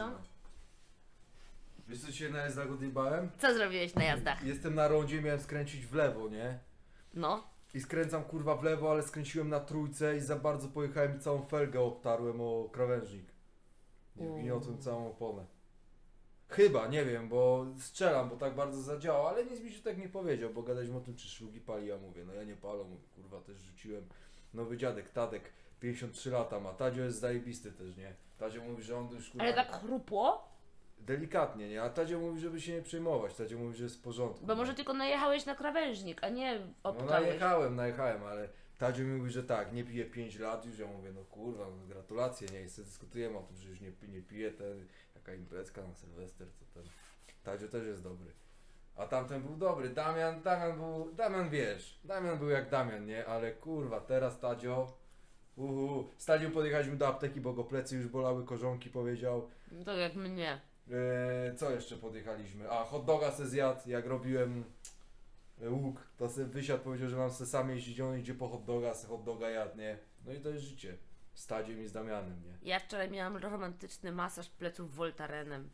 Co? Wiesz co się na jazdach odjebałem? Co zrobiłeś na jazdach? Jestem na rondzie, miałem skręcić w lewo, nie? No. I skręcam kurwa w lewo, ale skręciłem na trójce i za bardzo pojechałem i całą felgę obtarłem o krawężnik. I wgniotłem całą oponę. Chyba, nie wiem, bo strzelam, bo tak bardzo zadziała, ale nic mi się tak nie powiedział, bo gadaliśmy o tym, czy szlugi pali, ja mówię, no ja nie palę, mówię, kurwa, też rzuciłem. Nowy dziadek, Tadek, 53 lata ma, Tadzio jest zajebisty też, nie? Tadzio mówi, że on już kurwa... Ale tak chrupło? Delikatnie, nie? A Tadzio mówi, żeby się nie przejmować, Tadzio mówi, że jest w porządku. Bo może tylko najechałeś na krawężnik, a nie No najechałem, najechałem, ale Tadziu mi mówi, że tak, nie pije 5 lat już, ja mówię, no kurwa, no gratulacje, nie, jeszcze dyskutujemy o tym, że już nie, pi- nie pije, ten, jaka imprezka na Sylwester, to ten, Tadziu też jest dobry. A tamten był dobry, Damian, Damian był, Damian wiesz, Damian był jak Damian, nie, ale kurwa, teraz Tadzio, uhu, Tadzią podjechaliśmy do apteki, bo go plecy już bolały, korzonki powiedział, Tak jak mnie. Eee, co jeszcze podjechaliśmy? A, hot doga se zjadł, jak robiłem e, łuk, to se wysiadł, powiedział, że mam se sam jeździć, on idzie po hot doga, se hot doga jadł, nie? No i to jest życie. Z Tadziem i z Damianem, nie? Ja wczoraj miałam romantyczny masaż pleców Voltarenem.